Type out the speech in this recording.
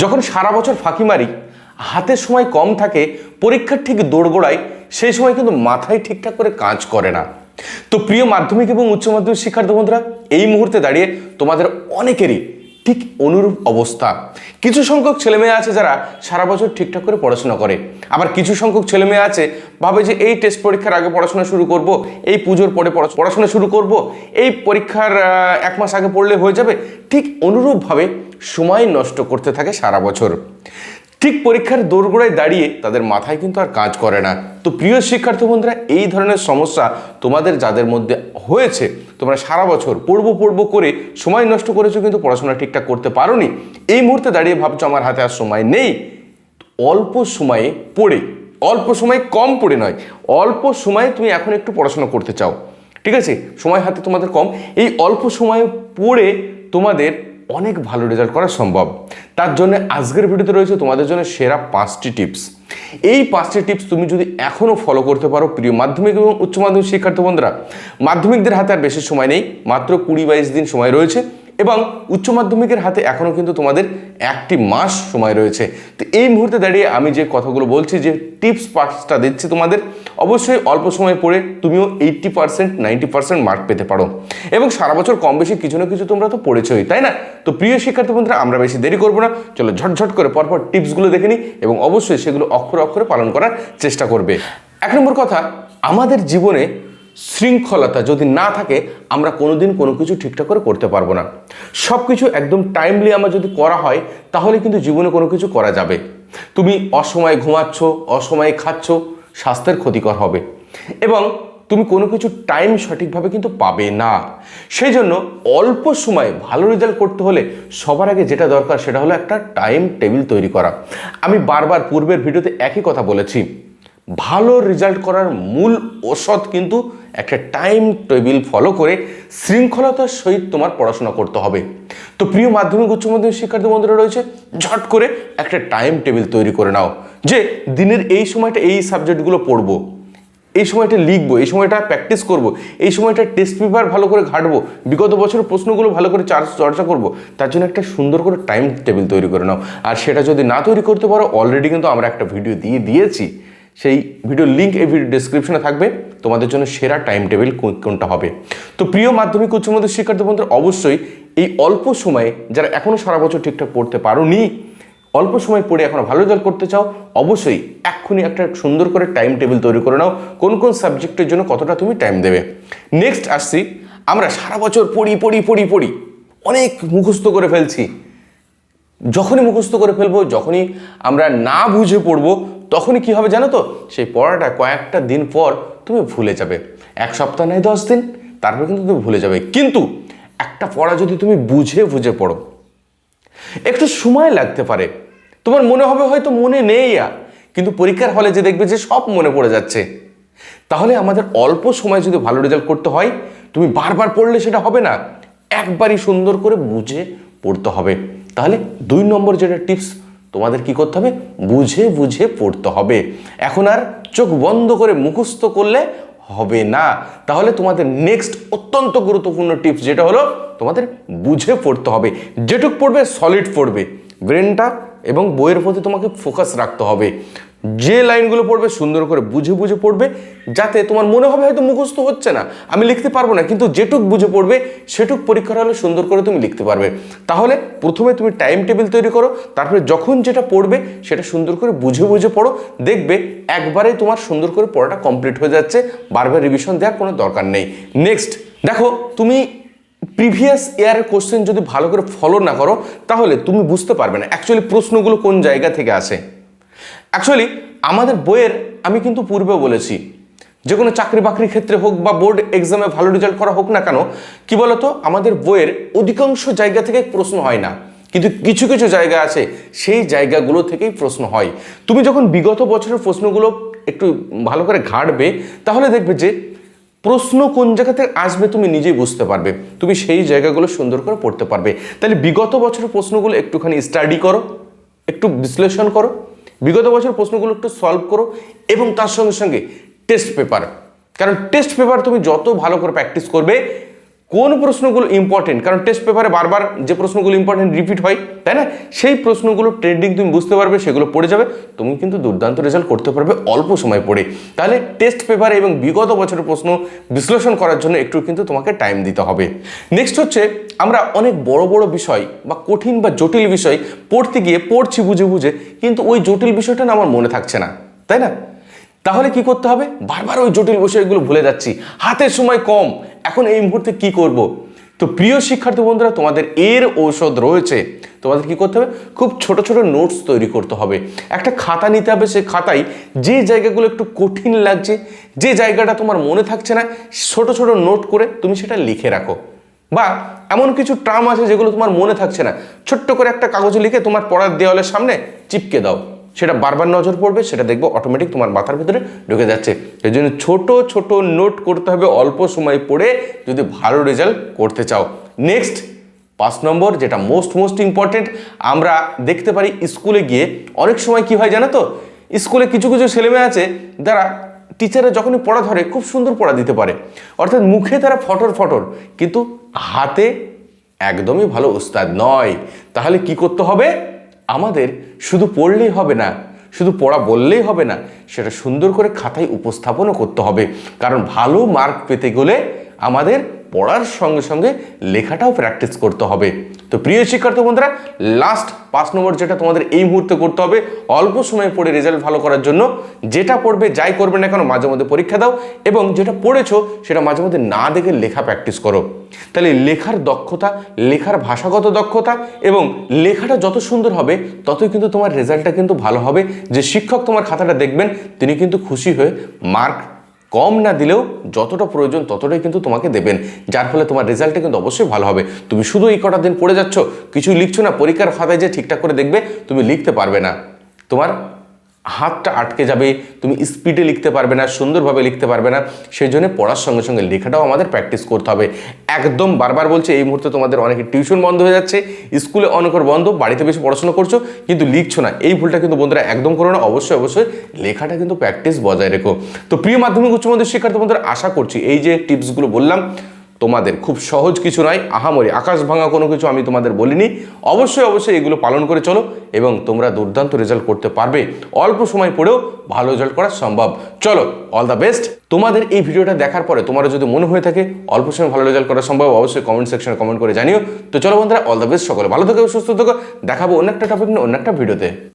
যখন সারা বছর ফাঁকি মারি, হাতে সময় কম থাকে, পরীক্ষার ঠিক দোড়গোড়ায় সেই সময় কিন্তু মাথায় ঠিকঠাক করে কাজ করে না। তো প্রিয় মাধ্যমিক এবং উচ্চ মাধ্যমিক শিক্ষার্থী বন্ধুরা, এই মুহূর্তে দাঁড়িয়ে তোমাদের অনেকেরই ঠিক অনুরূপ অবস্থা। কিছু সংখ্যক ছেলেমেয়ে আছে যারা সারা বছর ঠিকঠাক করে পড়াশোনা করে। আবার কিছু সংখ্যক ছেলেমেয়ে আছে, ভাবে যে এই টেস্ট পরীক্ষার আগে পড়াশোনা শুরু করব, এই পুজোর পরে পড়া- পড়াশোনা শুরু করব, এই পরীক্ষার এক মাস আগে পড়লে হয়ে যাবে। ঠিক অনুরূপভাবে সময় নষ্ট করতে থাকে সারা বছর। ঠিক পরীক্ষার দোরগোড়ায় দাঁড়িয়ে তাদের মাথায় কিন্তু আর কাজ করে না। তো প্রিয় শিক্ষার্থী বন্ধুরা, এই ধরনের সমস্যা তোমাদের যাদের মধ্যে হয়েছে, তোমরা সারা বছর পড়ব পড়ব করে সময় নষ্ট করেছ কিন্তু পড়াশোনা ঠিকঠাক করতে পারোনি, এই মুহূর্তে দাঁড়িয়ে ভাবছ আমার হাতে আর সময় নেই। অল্প সময়ে পড়ে, অল্প সময় কম পড়ে নয়, অল্প সময়ে তুমি এখন একটু পড়াশোনা করতে চাও। ঠিক আছে? সময় হাতে তোমাদের কম। এই অল্প সময়ে পড়ে তোমাদের অনেক ভালো রেজাল্ট করা সম্ভব। তার জন্য আজকের ভিডিওতে রয়েছে তোমাদের জন্য সেরা পাঁচটি টিপস এই পাঁচটি টিপস তুমি যদি এখনও ফলো করতে পারো, প্রিয় মাধ্যমিক এবং উচ্চ মাধ্যমিক শিক্ষার্থী বন্ধুরা, মাধ্যমিকদের হাতে আর বেশি সময় নেই, মাত্র কুড়ি বাইশ দিন সময় রয়েছে। এবং উচ্চ মাধ্যমিকের হাতে এখনও কিন্তু তোমাদের একটি মাস সময় রয়েছে। তো এই মুহূর্তে দাঁড়িয়ে আমি যে কথাগুলো বলছি, যে টিপস পার্টসটা দিচ্ছি তোমাদের, অবশ্যই অল্প সময় পড়ে তুমিও eighty percent ninety percent mark পেতে পারো। এবং সারা বছর কম বেশি কিছু না কিছু তোমরা তো পড়েছই, তাই না? তো প্রিয় শিক্ষার্থী বন্ধুরা, আমরা বেশি দেরি করব না, চলো ঝটঝট করে পরপর টিপসগুলো দেখে নিই এবং অবশ্যই সেগুলো অক্ষরে অক্ষরে পালন করার চেষ্টা করবে। এক নম্বর কথা, আমাদের জীবনে শৃঙ্খলতা যদি না থাকে, আমরা কোনোদিন কোনো কিছু ঠিকঠাক করে করতে পারব না। সব কিছু একদম টাইমলি আমার যদি করা হয়, তাহলে কিন্তু জীবনে কোনো কিছু করা যাবে। তুমি অসময়ে ঘুমাচ্ছ, অসময়ে খাচ্ছ, স্বাস্থ্যের ক্ষতিকর হবে। এবং তুমি কোনো কিছু টাইম সঠিকভাবে কিন্তু পাবে না। সেই জন্য অল্প সময়ে ভালো রেজাল্ট করতে হলে সবার আগে যেটা দরকার সেটা হলো একটা টাইম টেবিল তৈরি করা। আমি বারবার পূর্বের ভিডিওতে একই কথা বলেছি। ভালো রেজাল্ট করার মূল ঔষধ কিন্তু একটা টাইম টেবিল ফলো করে শৃঙ্খলতার সহিত তোমার পড়াশোনা করতে হবে। তো প্রিয় মাধ্যমিক, উচ্চ মাধ্যমিক শিক্ষার্থী বন্ধুরা রয়েছে, ঝট করে একটা টাইম টেবিল তৈরি করে নাও, যে দিনের এই সময়টা এই সাবজেক্টগুলো পড়ব, এই সময়টা লিখব, এই সময়টা প্র্যাকটিস করব, এই সময়টা টেস্ট পেপার ভালো করে ঘাটবো, বিগত বছরের প্রশ্নগুলো ভালো করে চার- চর্চা করব, তার জন্য একটা সুন্দর করে টাইম টেবিল তৈরি করে নাও। আর সেটা যদি না তৈরি করতে পারো অলরেডি কিন্তু আমরা একটা ভিডিও দিয়ে দিয়েছি। সেই ভিডিওর লিঙ্ক এই ভিডিও ডিসক্রিপশনে থাকবে। তোমাদের জন্য সেরা টাইম টেবিল কোনটা হবে? তো প্রিয় মাধ্যমিক উচ্চ মাধ্যমিক শিক্ষার্থী বন্ধুরা, অবশ্যই এই অল্প সময়ে যারা এখনও সারা বছর ঠিকঠাক পড়তে পারোনি, অল্প সময় পড়ে এখনও ভালো রেজাল্ট করতে চাও, অবশ্যই এক্ষুনি একটা সুন্দর করে টাইম টেবিল তৈরি করে নাও, কোন কোন সাবজেক্টের জন্য কতটা তুমি টাইম দেবে। নেক্সট আসছি, আমরা সারা বছর পড়ি পড়ি পড়ি পড়ি, অনেক মুখস্থ করে ফেলছি। যখনই মুখস্থ করে ফেলব, যখনই আমরা না বুঝে পড়ব তখনই কি হবে জানো তো? সেই পড়াটা কয়েকটা দিন পর তুমি ভুলে যাবে। এক সপ্তাহ নেই দশ দিন, তারপর কিন্তু তুমি ভুলে যাবে। কিন্তু একটা পড়া যদি তুমি বুঝে বুঝে পড়ো, একটু সময় লাগতে পারে। তোমার মনে হবে হয়তো মনে নেই আর, কিন্তু পরীক্ষার হলে যে দেখবে যে সব মনে পড়ে যাচ্ছে। তাহলে আমাদের অল্প সময় যদি ভালো রেজাল্ট করতে হয়, তুমি বারবার পড়লে সেটা হবে না। একবারই সুন্দর করে বুঝে পড়তে হবে। তাহলে দুই নম্বর যেটা টিপস তোমাদের কি করতে হবে? বুঝে বুঝে পড়তে হবে। এখন আর চোখ বন্ধ করে মুখস্থ করলে হবে না। তাহলে তোমাদের নেক্সট অত্যন্ত গুরুত্বপূর্ণ টিপস যেটা হলো, তোমাদের বুঝে পড়তে হবে। যেটুক পড়বে সলিড পড়বে। ব্রেনটা এবং বইয়ের প্রতি তোমাকে ফোকাস রাখতে হবে। যে লাইনগুলো পড়বে সুন্দর করে বুঝে বুঝে পড়বে, যাতে তোমার মনে হবে হয়তো মুখস্থ হচ্ছে না। আমি লিখতে পারব না, কিন্তু যেটুক বুঝে পড়বে, সেটুক পরীক্ষার হলে সুন্দর করে তুমি লিখতে পারবে। তাহলে প্রথমে তুমি টাইম টেবিল তৈরি করো, তারপরে যখন যেটা পড়বে, সেটা সুন্দর করে বুঝে বুঝে পড়ো। দেখবে একবারে তোমার সুন্দর করে পড়াটা কমপ্লিট হয়ে যাচ্ছে, বারবার রিভিশন দেওয়ার কোনো দরকার নেই। নেক্সট দেখো, তুমি প্রিভিয়াস ইয়ারের কোশ্চেন যদি ভালো করে ফলো না করো, তাহলে তুমি বুঝতে পারবে না অ্যাকচুয়ালি প্রশ্নগুলো কোন জায়গা থেকে আসে। অ্যাকচুয়ালি আমাদের বইয়ের আমি কিন্তু পূর্বে বলেছি, যে কোনো চাকরি বাকরির ক্ষেত্রে হোক বা বোর্ড এক্সামে ভালো রেজাল্ট করা হোক না কেন, কি বলতো, আমাদের বইয়ের অধিকাংশ জায়গা থেকে প্রশ্ন হয় না। কিন্তু কিছু কিছু জায়গা আছে, সেই জায়গাগুলো থেকেই প্রশ্ন হয়। তুমি যখন বিগত বছরের প্রশ্নগুলো একটু ভালো করে ঘাঁটবে তাহলে দেখবে যে প্রশ্ন কোন জায়গা থেকে আসবে তুমি নিজেই বুঝতে পারবে। তুমি সেই জায়গাগুলো সুন্দর করে পড়তে পারবে। তাহলে বিগত বছরের প্রশ্নগুলো একটুখানি স্টাডি করো, একটু বিশ্লেষণ করো। বিগত বছর প্রশ্নগুলো একটু সলভ করো এবং তার সঙ্গে সঙ্গে টেস্ট পেপার কারণ টেস্ট পেপার তুমি যত ভালো করে প্র্যাকটিস করবে কোন প্রশ্নগুলো ইম্পর্টেন্ট কারণ টেস্ট পেপারে বারবার যে প্রশ্নগুলো ইম্পর্টেন্ট রিপিট হয়, তাই না? সেই প্রশ্নগুলো ট্রেন্ডিং তুমি বুঝতে পারবে, সেগুলো পড়ে যাবে। তুমি কিন্তু দুর্দান্ত রেজাল্ট করতে পারবে অল্প সময় পড়ে। তাহলে টেস্ট পেপারে এবং বিগত বছরের প্রশ্ন বিশ্লেষণ করার জন্য একটু কিন্তু তোমাকে টাইম দিতে হবে। নেক্সট হচ্ছে, আমরা অনেক বড় বড় বিষয় বা কঠিন বা জটিল বিষয় পড়তে গিয়ে পড়ছি বুঝে বুঝে, কিন্তু ওই জটিল বিষয়টা না আমার মনে থাকছে না, তাই না? তাহলে কি করতে হবে? বারবার ওই জটিল বিষয়গুলো ভুলে যাচ্ছি। হাতের সময় কম এখন এই মুহূর্তে কি করব? তো প্রিয় শিক্ষার্থী বন্ধুরা, তোমাদের এর ঔষধ রয়েছে। তোমাদের কি করতে হবে? খুব ছোট ছোট নোটস তৈরি করতে হবে। একটা খাতা নিতে হবে সে খাতায় যে জায়গাগুলো একটু কঠিন লাগছে, যে জায়গাটা তোমার মনে থাকছে না, ছোট ছোট নোট করে তুমি সেটা লিখে রাখো। বা এমন কিছু ট্রাম আছে যেগুলো তোমার মনে থাকছে না, ছোট্ট করে একটা কাগজে লিখে তোমার পড়ার দেওয়ালের সামনে চিপকে দাও। সেটা বারবার নজর পড়বে, সেটা দেখব অটোমেটিক তোমার মাথার ভিতরে ঢুকে যাচ্ছে। এই জন্য ছোটো ছোটো নোট করতে হবে, অল্প সময় পড়ে যদি ভালো রেজাল্ট করতে চাও। নেক্সট পাঁচ নম্বর, যেটা মোস্ট মোস্ট ইম্পর্টেন্ট আমরা দেখতে পারি স্কুলে গিয়ে অনেক সময় কি হয় জানো তো? স্কুলে কিছু কিছু ছেলেমেয়ে আছে, যারা টিচাররা যখনই পড়া ধরে, খুব সুন্দর পড়া দিতে পারে। অর্থাৎ মুখে তারা ফটর ফটর, কিন্তু হাতে একদমই ভালো উস্তাদ নয়। তাহলে কি করতে হবে? আমাদের শুধু পড়লেই হবে না, শুধু পড়া বললেই হবে না, সেটা সুন্দর করে খাতায় উপস্থাপনও করতে হবে। কারণ ভালো মার্ক পেতে গেলে আমাদের পড়ার সঙ্গে সঙ্গে লেখাটাও প্র্যাকটিস করতে হবে। তো প্রিয় শিক্ষার্থী বন্ধুরা লাস্ট পাঁচ নম্বর যেটা তোমাদের এই মুহূর্তে করতে হবে, অল্প সময় পড়ে রেজাল্ট ভালো করার জন্য যেটা পড়বে, যাই করবে না কেন, মাঝে মধ্যে পরীক্ষা দাও এবং যেটা পড়েছো, সেটা মাঝে মধ্যে না দেখে লেখা প্র্যাকটিস করো। তাহলে লেখার দক্ষতা, লেখার ভাষাগত দক্ষতা এবং লেখাটা যত সুন্দর হবে, ততই কিন্তু তোমার রেজাল্টটা কিন্তু ভালো হবে। যে শিক্ষক তোমার খাতাটা দেখবেন, তিনি কিন্তু খুশি হয়ে মার্ক কম না দিলেও যতটা প্রয়োজন ততটাই কিন্তু তোমাকে দেবেন। যার ফলে তোমার রেজাল্টটা কিন্তু অবশ্যই ভালো হবে। তুমি শুধু এই কটা দিন পড়ে যাচ্ছ, কিছুই লিখছো না, পরীক্ষার খাতায় যে ঠিকঠাক করে দেখবে, তুমি লিখতে পারবে না। তোমার হাতটা আটকে যাবে, তুমি স্পিডে লিখতে পারবে না, সুন্দরভাবে লিখতে পারবে না, সেই জন্য পড়ার সঙ্গে সঙ্গে লেখাটাও আমাদের প্র্যাকটিস করতে হবে। একদম বারবার বলছে, এই মুহূর্তে তোমাদের অনেকে টিউশন বন্ধ হয়ে যাচ্ছে স্কুলে অনেকের বন্ধ, বাড়িতে বেশি পড়াশোনা করছ, কিন্তু লিখছো না। এই ভুলটা কিন্তু বন্ধুরা একদম করো না, অবশ্যই অবশ্যই লেখাটা কিন্তু প্র্যাকটিস বজায় রেখো। তো প্রিয় মাধ্যমিক উচ্চ মাধ্যমিক শিক্ষার্থী বন্ধুরা, আশা করছি এই যে টিপসগুলো বললাম তোমাদের। খুব সহজ কিছু নয়, আহামরি আকাশ ভাঙা কোনো কিছু আমি তোমাদের বলিনি। অবশ্যই অবশ্যই এগুলো পালন করে চলো এবং তোমরা দুর্দান্ত রেজাল্ট করতে পারবে। অল্প সময় পড়েও ভালো রেজাল্ট করা সম্ভব। চলো অল দ্য বেস্ট তোমাদের এই ভিডিওটা দেখার পরে তোমার যদি মনে হয়ে থাকে, অল্প সময় ভালো রেজাল্ট করা সম্ভব, অবশ্যই কমেন্ট সেকশনে কমেন্ট করে জানিও। তো চলো বন্ধুরা অল দ্য বেস্ট সকলে। ভালো থেকো, সুস্থ থেকো। দেখাবো অন্য একটা টপিক নিয়ে, অন্য একটা ভিডিওতে